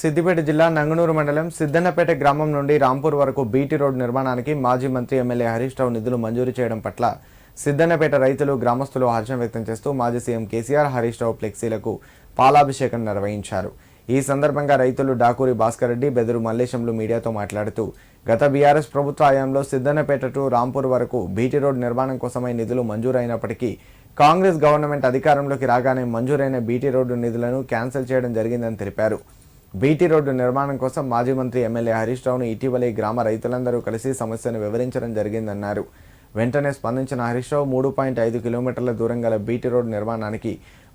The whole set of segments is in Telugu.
సిద్దిపేట జిల్లా నంగనూరు మండలం సిద్దన్నపేట గ్రామం నుండి రాంపూర్ వరకు బీటీ రోడ్ నిర్మాణానికి మాజీ మంత్రి ఎమ్మెల్యే హరీష్ రావు నిధులు మంజూరు చేయడం పట్ల సిద్దన్నపేట రైతులు గ్రామస్తులు హర్షం వ్యక్తం చేస్తూ మాజీ సీఎం కేసీఆర్ హరీష్ రావు ఫ్లెక్సీలకు పాలాభిషేకం నిర్వహించారు. ఈ సందర్భంగా రైతులు డాకూరి భాస్కర్ రెడ్డి బెదురు మల్లేశంలు మీడియాతో మాట్లాడుతూ గత బీఆర్ఎస్ ప్రభుత్వ హయాంలో సిద్దన్నపేట టు రాంపూర్ వరకు బీటీ రోడ్ నిర్మాణం కోసమై నిధులు మంజూరైనప్పటికీ కాంగ్రెస్ గవర్నమెంట్ అధికారంలోకి రాగానే మంజూరైన బీటీ రోడ్డు నిధులను క్యాన్సిల్ చేయడం జరిగిందని తెలిపారు. బీటీ రోడ్డు నిర్మాణం కోసం మాజీ మంత్రి ఎమ్మెల్యే హరీష్ రావును ఇటీవలే గ్రామ రైతులందరూ కలిసి సమస్యను వివరించడం జరిగిందన్నారు. వెంటనే స్పందించిన హరీష్ రావు మూడు పాయింట్ ఐదు కిలోమీటర్ల దూరం గల బీటీ రోడ్డు నిర్మాణానికి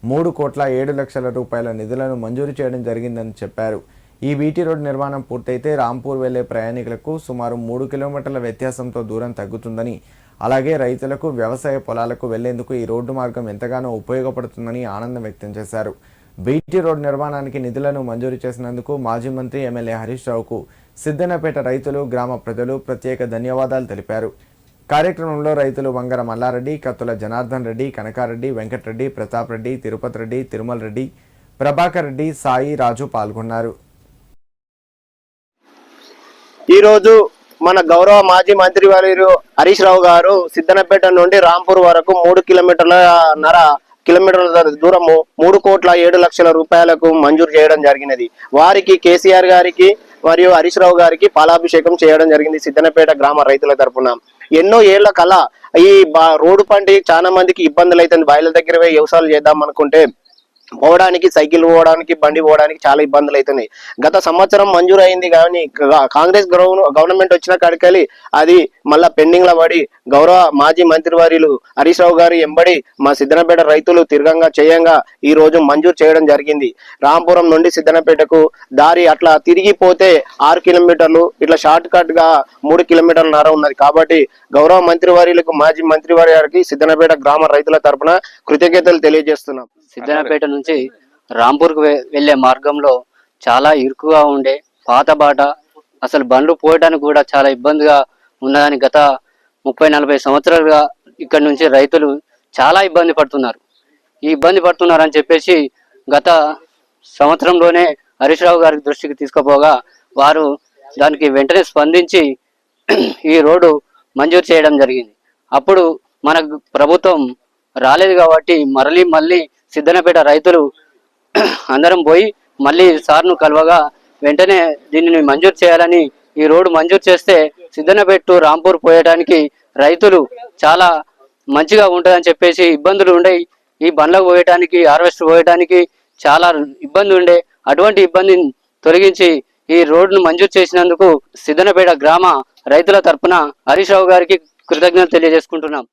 మూడు కోట్ల ఏడు లక్షల రూపాయల నిధులను మంజూరు చేయడం జరిగిందని చెప్పారు. ఈ బీటీ రోడ్డు నిర్మాణం పూర్తయితే రాంపూర్ వెళ్ళే ప్రయాణికులకు సుమారు మూడు కిలోమీటర్ల వ్యత్యాసంతో దూరం తగ్గుతుందని అలాగే రైతులకు వ్యవసాయ పొలాలకు వెళ్ళేందుకు ఈ రోడ్డు మార్గం ఎంతగానో ఉపయోగపడుతుందని ఆనందం వ్యక్తం చేశారు. బీటీ రోడ్ నిర్మాణానికి నిధులను మంజూరు చేసినందుకు మాజీ మంత్రి ఎమ్మెల్యే హరీష్ రావుకు సిద్దనపేట రైతులు గ్రామ ప్రజలు ప్రత్యేక ధన్యవాదాలు తెలిపారు. కార్యక్రమంలో రైతులు వంగర మల్లారెడ్డి కత్తుల జనార్దన్ రెడ్డి కనకారెడ్డి వెంకటరెడ్డి ప్రతాప్ రెడ్డి తిరుపతి రెడ్డి తిరుమల రెడ్డి ప్రభాకర్ రెడ్డి సాయి రాజు పాల్గొన్నారు. ఈ రోజు మన గౌరవ మాజీ మంత్రి వారు హరీష్ రావు గారు సిద్దనపేట నుండి రాంపూర్ వరకు మూడు కిలోమీటర్ల నర కిలోమీటర్ల దూరము మూడు కోట్ల ఏడు లక్షల రూపాయలకు మంజూరు చేయడం జరిగినది. వారికి కేసీఆర్ గారికి మరియు హరీష్ రావు గారికి పాలాభిషేకం చేయడం జరిగింది సిద్దనపేట గ్రామ రైతుల తరపున. ఎన్నో ఏళ్ళ కళ ఈ రోడ్డు పంటి చాలా మందికి ఇబ్బందులు అవుతుంది బయల దగ్గర పోయి వ్యవసాయాలు చేద్దాం అనుకుంటే పోవడానికి సైకిల్ పోవడానికి బండి పోవడానికి చాలా ఇబ్బందులు అవుతున్నాయి. గత సంవత్సరం మంజూరు అయింది కానీ కాంగ్రెస్ గవర్నమెంట్ వచ్చిన కాడికెళ్ళి అది మళ్ళా పెండింగ్లో పడి గౌరవ మాజీ మంత్రివర్యులు హరీష్ రావు గారు ఎంబడి మా సిద్ధనపేట రైతులు తిరగంగా చేయంగా ఈ రోజు మంజూరు చేయడం జరిగింది. రాంపురం నుండి సిద్ధనపేటకు దారి అట్లా తిరిగిపోతే ఆరు కిలోమీటర్లు ఇట్లా షార్ట్ కట్గా మూడు కిలోమీటర్ల నర ఉన్నది. కాబట్టి గౌరవ మంత్రివర్యులకు మాజీ మంత్రివారి గారికి సిద్ధనపేట గ్రామ రైతుల తరపున కృతజ్ఞతలు తెలియజేస్తున్నాం. సిద్దనపేట నుంచి రాంపూర్కు వె- వెళ్ళే మార్గంలో చాలా ఇరుకుగా ఉండే పాత బాట అసలు బండ్లు పోయడానికి కూడా చాలా ఇబ్బందిగా ఉన్నదని గత ముప్పై నలభై సంవత్సరాలుగా ఇక్కడ నుంచి రైతులు చాలా ఇబ్బంది పడుతున్నారు. ఈ ఇబ్బంది పడుతున్నారని చెప్పేసి గత సంవత్సరంలోనే హరీష్ రావు గారి దృష్టికి తీసుకుపోగా వారు దానికి వెంటనే స్పందించి ఈ రోడ్డు మంజూరు చేయడం జరిగింది. అప్పుడు మనకు ప్రభుత్వం రాలేదు కాబట్టి మరలి మళ్ళీ సిద్ధనపేట రైతులు అందరం పోయి మళ్ళీ సార్ను కలవగా వెంటనే దీనిని మంజూరు చేయాలని ఈ రోడ్డు మంజూరు చేస్తే సిద్ధనపేట టు రాంపూర్ పోయడానికి రైతులు చాలా మంచిగా ఉంటుందని చెప్పేసి ఇబ్బందులు ఉండే. ఈ బండ్లకు పోయటానికి హార్వెస్టర్ పోయటానికి చాలా ఇబ్బంది ఉండే. అటువంటి ఇబ్బందిని తొలగించి ఈ రోడ్డును మంజూరు చేసినందుకు సిద్ధనపేట గ్రామ రైతుల తరపున హరీష్ రావు గారికి కృతజ్ఞతలు తెలియజేసుకుంటున్నాం.